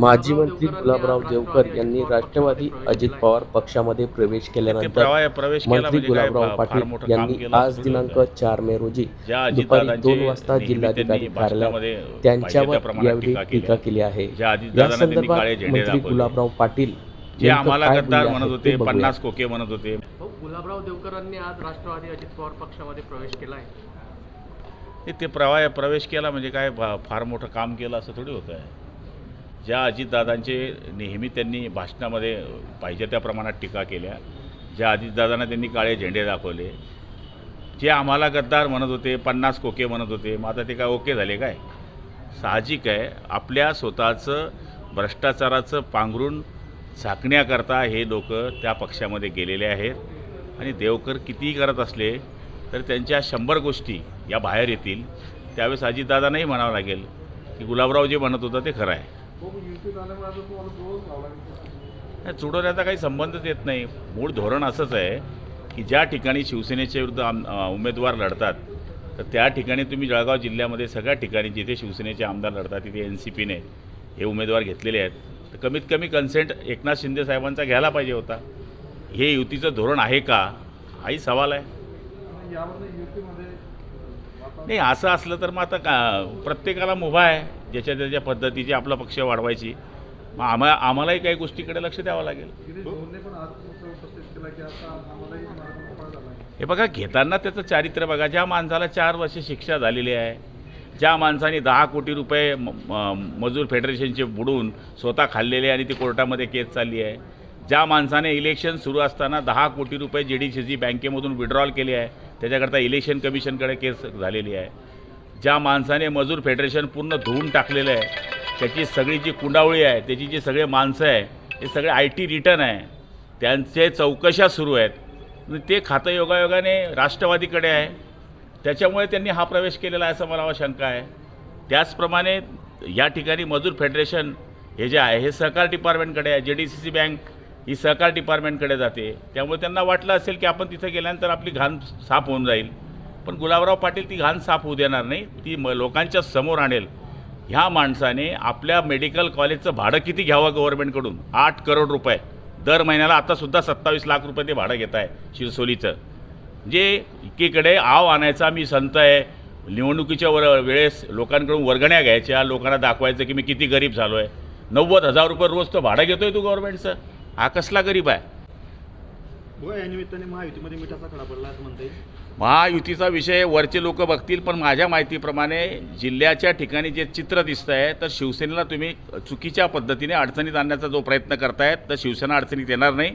माजी मंत्री गुलाबराव देवकर यांनी राष्ट्रवादी अजित पवार पक्षामध्ये प्रवेश केल्यानंतर मंत्री म्हणजे गुलाबराव पाटील यांनी आज दिनांक. चार मे रोजी दुपारी दोन वाजता जिल्हाधिकारी कार्यालयात त्यांच्यावर यावेळी टीका केली. आहे. ज्या या संदर्भात काळे झेंडे मंत्री गुलाबराव पाटील जे आम्हाला गद्दार म्हणत होते. पन्नास कोके म्हणत होते. भाऊ गुलाबराव देवकरांनी आज राष्ट्रवादी अजित पवार पक्षामध्ये प्रवेश केला आहे. हे ते प्रवाह प्रवेश केला म्हणजे काय? फार मोठं काम केलं असं थोडी होतं आहे ज्या अजितदादांचे नेहमी त्यांनी भाषणामध्ये पाहिजे त्या प्रमाणात टीका केल्या ज्या अजितदादांना त्यांनी काळे झेंडे दाखवले जे आम्हाला गद्दार म्हणत होते पन्नास कोके म्हणत होते मग आता ते काय ओके झाले काय? साहजिक आहे आपल्या स्वतःचं भ्रष्टाचाराचं पांघरून झाकण्याकरता हे लोक त्या पक्षामध्ये गेलेले आहेत. आणि देवकर कितीही करत असले तर त्यांच्या शंभर गोष्टी या बाहेर येतील. त्यावेळेस अजितदादांनाही म्हणावं लागेल की गुलाबराव जे म्हणत होतं ते खरं आहे. चुडवण्याचा काही संबंधच येत नाही. मूळ धोरण असंच आहे की ज्या ठिकाणी शिवसेनेच्या विरुद्ध आम उमेदवार लढतात तर त्या ठिकाणी तुम्ही जळगाव जिल्ह्यामध्ये सगळ्या ठिकाणी जिथे शिवसेनेचे आमदार लढतात तिथे एन सी पीने हे उमेदवार घेतलेले आहेत. तर कमीत कमी कन्सेंट एकनाथ शिंदे साहेबांचा घ्यायला पाहिजे होता. हे युतीचं धोरण आहे का? हाही सवाल आहे. नाही असं असलं तर मग आता का प्रत्येकाला मुभा आहे. ज्याच्या त्याच्या पद्धतीची आपला पक्ष वाढवायची. मग आम्हा आम्हालाही काही गोष्टीकडे लक्ष द्यावं लागेल. हे बघा घेताना त्याचं चारित्र्य बघा. ज्या माणसाला चार वर्ष शिक्षा झालेली आहे ज्या माणसाने दहा कोटी रुपये मजूर फेडरेशनचे बुडून स्वतः खाल्लेले आणि ती कोर्टामध्ये केस चालली आहे ज्या माणसाने इलेक्शन सुरू असताना दहा कोटी रुपये जे डी सी सी बँकेमधून विड्रॉल केले आहे त्याच्याकरता इलेक्शन कमिशनकडे केस झालेली आहे. ज्या माणसाने मजूर फेडरेशन पूर्ण धुवून टाकलेलं आहे त्याची सगळी जी कुंडावळी आहे त्याची जी सगळे माणसं आहे हे सगळे आय टी रिटर्न आहे. त्यांचे चौकशा सुरू आहेत. ते खातं योगायोगाने राष्ट्रवादीकडे आहे. त्याच्यामुळे त्यांनी हा प्रवेश केलेला आहे असं मला शंका आहे. त्याचप्रमाणे या ठिकाणी मजूर फेडरेशन हे जे आहे हे सहकार डिपार्टमेंटकडे आहे. J D C C bank ही सहकार डिपार्टमेंटकडे जाते. त्यामुळे त्यांना वाटलं असेल की आपण तिथं गेल्यानंतर आपली घाण साफ होऊन जाईल. पण गुलाबराव पाटील ती घाण साफ होऊ देणार नाही. ती म लोकांच्या समोर आणेल. ह्या माणसाने आपल्या मेडिकल कॉलेजचं भाडं किती घ्यावं गव्हर्नमेंटकडून? आठ करोड रुपये. दर महिन्याला आतासुद्धा सत्तावीस लाख रुपये ते भाडं घेत आहे शिरसोलीचं. जे एकीकडे आव आणायचा मी संत आहे. निवडणुकीच्या वर वेळेस लोकांकडून वर्गण्या घ्यायच्या. लोकांना दाखवायचं की मी किती गरीब झालो आहे नव्वद हजार रुपये रोज तो भाडं घेतोय तू गव्हर्नमेंटचं. हा कसला गरीब आहे? हो या निमित्ताने महायुतीमध्ये मिठाचा खडा पडला असं म्हणता येईल. महायुतीचा विषय वरचे लोक बघतील पण माझ्या माहितीप्रमाणे जिल्ह्याच्या ठिकाणी जे चित्र दिसत आहे तर शिवसेनेला तुम्ही चुकीच्या पद्धतीने अडचणीत आणण्याचा जो प्रयत्न करतायत तर शिवसेना अडचणीत येणार नाही.